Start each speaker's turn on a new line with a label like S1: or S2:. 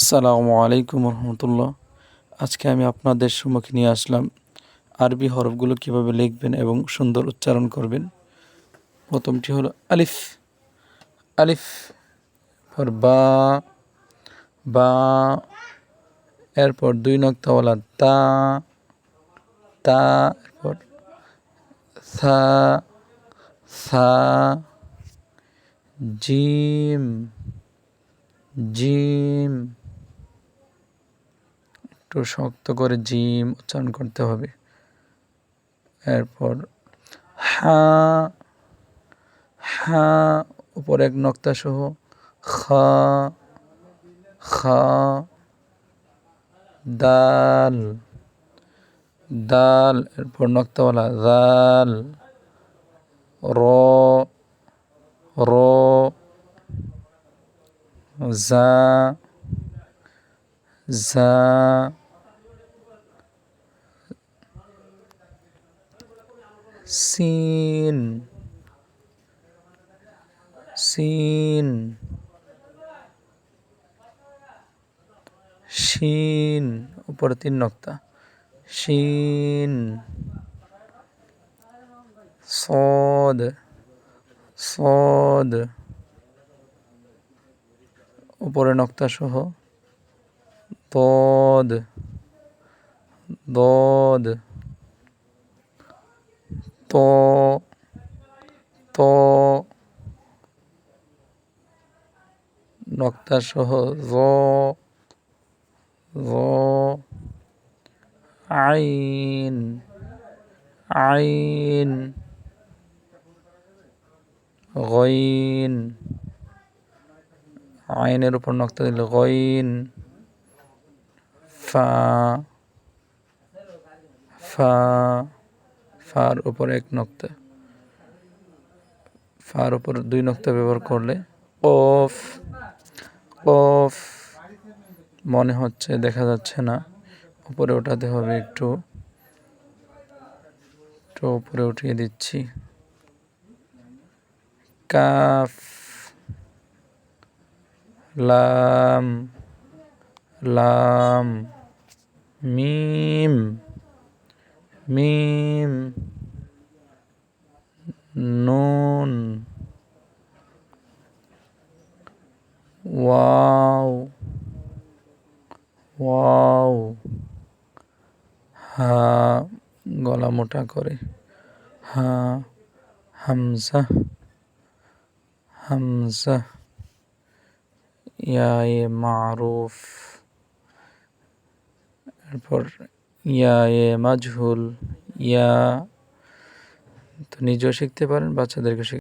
S1: আসসালামু আলাইকুম রহমতুল্লাহ। আজকে আমি আপনাদের সম্মুখে নিয়ে আসলাম আরবি হরফগুলো কীভাবে লিখবেন এবং সুন্দর উচ্চারণ করবেন। প্রথমটি হলো আলিফ। আলিফ পর বা বা, এরপর দুই নক্তাওয়ালা তা তা, এরপর সা সা, জিম জিম। একটু শক্ত করে জিম উচ্চারণ করতে হবে। এরপর হা হা, উপর এক নক্তা সহ খা খা, দাল দাল, এরপর নক্তাওয়ালা দাল, র র, জা জা সিন। সিন। শিন। উপরে তিন নক্তা। শিন। সদ। সদ। উপরে নক্তা সহ। দদ। দদ। ত ত নক্তা সহ জ জ, আইন আইন, গইন, আইনের উপর নক্তা দিল গইন, ফা ফা ফার উপর এক নক্তা। ফার উপর দুই নক্তা ব্যবহার করলে অফ অফ মনে হচ্ছে, দেখা যাচ্ছে না। উপরে ওঠাতে হবে একটু। একটু উপরে উঠিয়ে দিচ্ছি। কাফ, লাম লাম, মিম। মিম নুন ওয়াও ওয়াও হা গলা মোটা করে হা হামজা হামজা ইয়ায়ে মারুফ এরপর ইয়ায়ে মাজহুল ইয়া তো নিজেও শিখতে পারেন বাচ্চাদেরকে শিখ